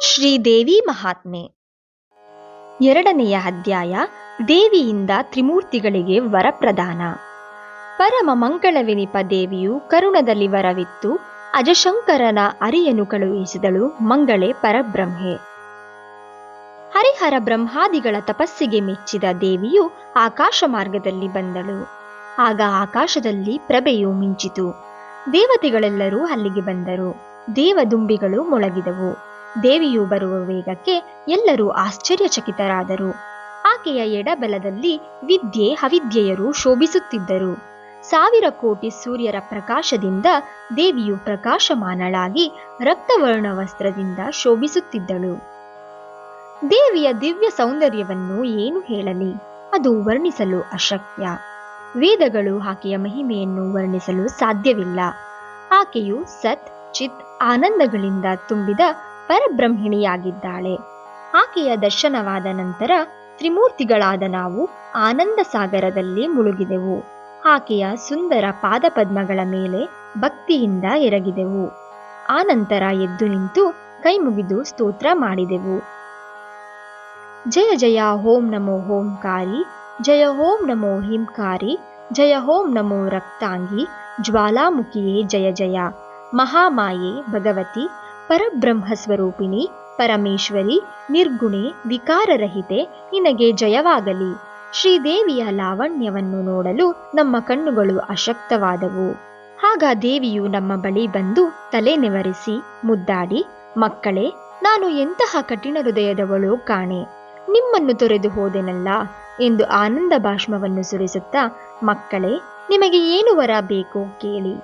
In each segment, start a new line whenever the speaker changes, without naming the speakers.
ಶ್ರೀದೇವಿ ಮಹಾತ್ಮೆ. ಎರಡನೆಯ ಅಧ್ಯಾಯ, ದೇವಿಯಿಂದ ತ್ರಿಮೂರ್ತಿಗಳಿಗೆ ವರಪ್ರದಾನ. ಪರಮ ಮಂಗಳವೆನಿಪ ದೇವಿಯು ಕರುಣದಲ್ಲಿ ವರವಿತ್ತು, ಅಜಶಂಕರನ ಅರಿಯನ್ನು ಕಳುಹಿಸಿದಳು ಮಂಗಳೇ ಪರಬ್ರಹ್ಮೆ. ಹರಿಹರ ಬ್ರಹ್ಮಾದಿಗಳ ತಪಸ್ಸಿಗೆ ಮೆಚ್ಚಿದ ದೇವಿಯು ಆಕಾಶ ಮಾರ್ಗದಲ್ಲಿ ಬಂದಳು. ಆಗ ಆಕಾಶದಲ್ಲಿ ಪ್ರಭೆಯು ಮಿಂಚಿತು. ದೇವತೆಗಳೆಲ್ಲರೂ ಅಲ್ಲಿಗೆ ಬಂದರು. ದೇವದುಂಬಿಗಳು ಮೊಳಗಿದವು. ದೇವಿಯು ಬರುವ ವೇಗಕ್ಕೆ ಎಲ್ಲರೂ ಆಶ್ಚರ್ಯಚಕಿತರಾದರು. ಆಕೆಯ ಎಡಬಲದಲ್ಲಿ ವಿದ್ಯೆ ಅವಿದ್ಯೆಯರು ಶೋಭಿಸುತ್ತಿದ್ದರು. ಸಾವಿರ ಕೋಟಿ ಸೂರ್ಯರ ಪ್ರಕಾಶದಿಂದ ದೇವಿಯು ಪ್ರಕಾಶಮಾನಳಾಗಿ ರಕ್ತವರ್ಣ ವಸ್ತ್ರದಿಂದ ಶೋಭಿಸುತ್ತಿದ್ದಳು. ದೇವಿಯ ದಿವ್ಯ ಸೌಂದರ್ಯವನ್ನು ಏನು ಹೇಳಲಿ, ಅದು ವರ್ಣಿಸಲು ಅಶಕ್ಯ. ವೇದಗಳು ಆಕೆಯ ಮಹಿಮೆಯನ್ನು ವರ್ಣಿಸಲು ಸಾಧ್ಯವಿಲ್ಲ. ಆಕೆಯು ಸತ್, ಚಿತ್, ಆನಂದಗಳಿಂದ ತುಂಬಿದ ಪರಬ್ರಹ್ಮಿಣಿಯಾಗಿದ್ದಾಳೆ. ಆಕೆಯ ದರ್ಶನವಾದ ನಂತರ ತ್ರಿಮೂರ್ತಿಗಳಾದ ನಾವು ಆನಂದ ಸಾಗರದಲ್ಲಿ ಮುಳುಗಿದೆವು. ಆಕೆಯ ಸುಂದರ ಪಾದಪದ್ಮಗಳ ಮೇಲೆ ಭಕ್ತಿಯಿಂದ ಎರಗಿದೆವು. ಆನಂತರ ಎದ್ದು ನಿಂತು ಕೈಮುಗಿದು ಸ್ತೋತ್ರ ಮಾಡಿದೆವು. ಜಯ ಜಯ ಹೋಂ ನಮೋ ಓಂಕಾರಿ, ಜಯ ಹೋಂ ನಮೋ ಹಿಂಕಾರಿ, ಜಯ ಹೋಂ ನಮೋ ರಕ್ತಾಂಗಿ, ಜ್ವಾಲಾಮುಖಿಯೇ ಜಯ ಜಯ, ಮಹಾಮಾಯೆ ಭಗವತಿ ಪರಬ್ರಹ್ಮ ಸ್ವರೂಪಿಣಿ ಪರಮೇಶ್ವರಿ, ನಿರ್ಗುಣೆ, ವಿಕಾರರಹಿತೆ ನಿನಗೆ ಜಯವಾಗಲಿ. ಶ್ರೀದೇವಿಯ ಲಾವಣ್ಯವನ್ನು ನೋಡಲು ನಮ್ಮ ಕಣ್ಣುಗಳು ಅಶಕ್ತವಾದವು. ಆಗ ದೇವಿಯು ನಮ್ಮ ಬಳಿ ಬಂದು ತಲೆ ನೆವರಿಸಿ, ಮುದ್ದಾಡಿ, ಮಕ್ಕಳೇ, ನಾನು ಎಂತಹ ಕಠಿಣ ಹೃದಯದವಳು ಕಾಣೆ. ನಿಮ್ಮನ್ನು ತೊರೆದು ಹೋದೆನಲ್ಲ ಎಂದು ಆನಂದ ಭಾಷ್ಮವನ್ನು ಸುರಿಸುತ್ತಾ, ಮಕ್ಕಳೇ, ನಿಮಗೆ ಏನು ವರ ಬೇಕು ಕೇಳಿ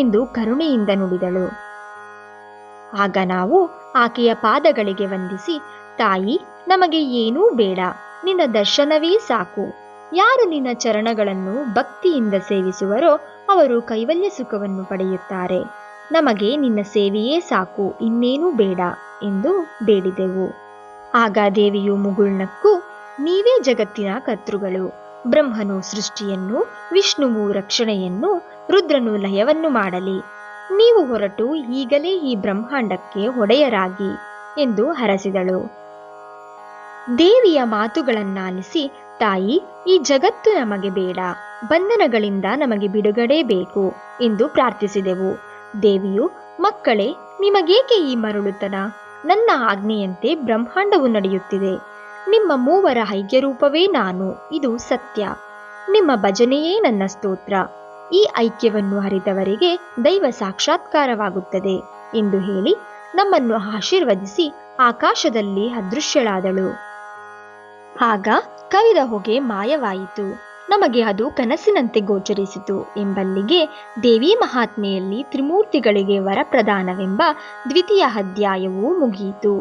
ಎಂದು ಕರುಣೆಯಿಂದ ನುಡಿದಳು. ಆಗ ನಾವು ಆಕೆಯ ಪಾದಗಳಿಗೆ ವಂದಿಸಿ, ತಾಯಿ, ನಮಗೆ ಏನೂ ಬೇಡ. ನಿನ್ನ ದರ್ಶನವೇ ಸಾಕು. ಯಾರು ನಿನ್ನ ಚರಣಗಳನ್ನು ಭಕ್ತಿಯಿಂದ ಸೇವಿಸುವರೋ ಅವರು ಕೈವಲ್ಯ ಸುಖವನ್ನು ಪಡೆಯುತ್ತಾರೆ. ನಮಗೆ ನಿನ್ನ ಸೇವೆಯೇ ಸಾಕು. ಇನ್ನೇನೂ ಬೇಡ ಎಂದು ಬೇಡಿದೆವು. ಆಗ ದೇವಿಯು ಮುಗುಳ್ನಕ್ಕು ನೀವೇ ಜಗತ್ತಿನ ಕರ್ತೃಗಳು. ಬ್ರಹ್ಮನು ಸೃಷ್ಟಿಯನ್ನು, ವಿಷ್ಣುವು ರಕ್ಷಣೆಯನ್ನು, ರುದ್ರನು ಲಯವನ್ನು ಮಾಡಲಿ. ನೀವು ಹೊರಟು ಈಗಲೇ ಈ ಬ್ರಹ್ಮಾಂಡಕ್ಕೆ ಒಡೆಯರಾಗಿ ಎಂದು ಹರಸಿದಳು. ದೇವಿಯ ಮಾತುಗಳನ್ನಾಲಿಸಿ, ತಾಯಿ, ಈ ಜಗತ್ತು ನಮಗೆ ಬೇಡ, ಬಂಧನಗಳಿಂದ ನಮಗೆ ಬಿಡುಗಡೆ ಬೇಕು ಎಂದು ಪ್ರಾರ್ಥಿಸಿದೆವು. ದೇವಿಯು, ಮಕ್ಕಳೇ, ನಿಮಗೇಕೆ ಈ ಮರುಳುತನ? ನನ್ನ ಆಜ್ಞೆಯಂತೆ ಬ್ರಹ್ಮಾಂಡವು ನಡೆಯುತ್ತಿದೆ. ನಿಮ್ಮ ಮೂವರ ಐಕ್ಯರೂಪವೇ ನಾನು, ಇದು ಸತ್ಯ. ನಿಮ್ಮ ಭಜನೆಯೇ ನನ್ನ ಸ್ತೋತ್ರ. ಈ ಐಕ್ಯವನ್ನು ಅರಿತವರಿಗೆ ದೈವ ಸಾಕ್ಷಾತ್ಕಾರವಾಗುತ್ತದೆ ಎಂದು ಹೇಳಿ ನಮ್ಮನ್ನು ಆಶೀರ್ವದಿಸಿ ಆಕಾಶದಲ್ಲಿ ಅದೃಶ್ಯಳಾದಳು. ಆಗ ಕವಿದ ಹೊಗೆ ಮಾಯವಾಯಿತು. ನಮಗೆ ಅದು ಕನಸಿನಂತೆ ಗೋಚರಿಸಿತು ಎಂಬಲ್ಲಿಗೆ ದೇವಿ ಮಹಾತ್ಮೆಯಲ್ಲಿ ತ್ರಿಮೂರ್ತಿಗಳಿಗೆ ವರಪ್ರದಾನವೆಂಬ ದ್ವಿತೀಯ ಅಧ್ಯಾಯವೂ ಮುಗಿಯಿತು.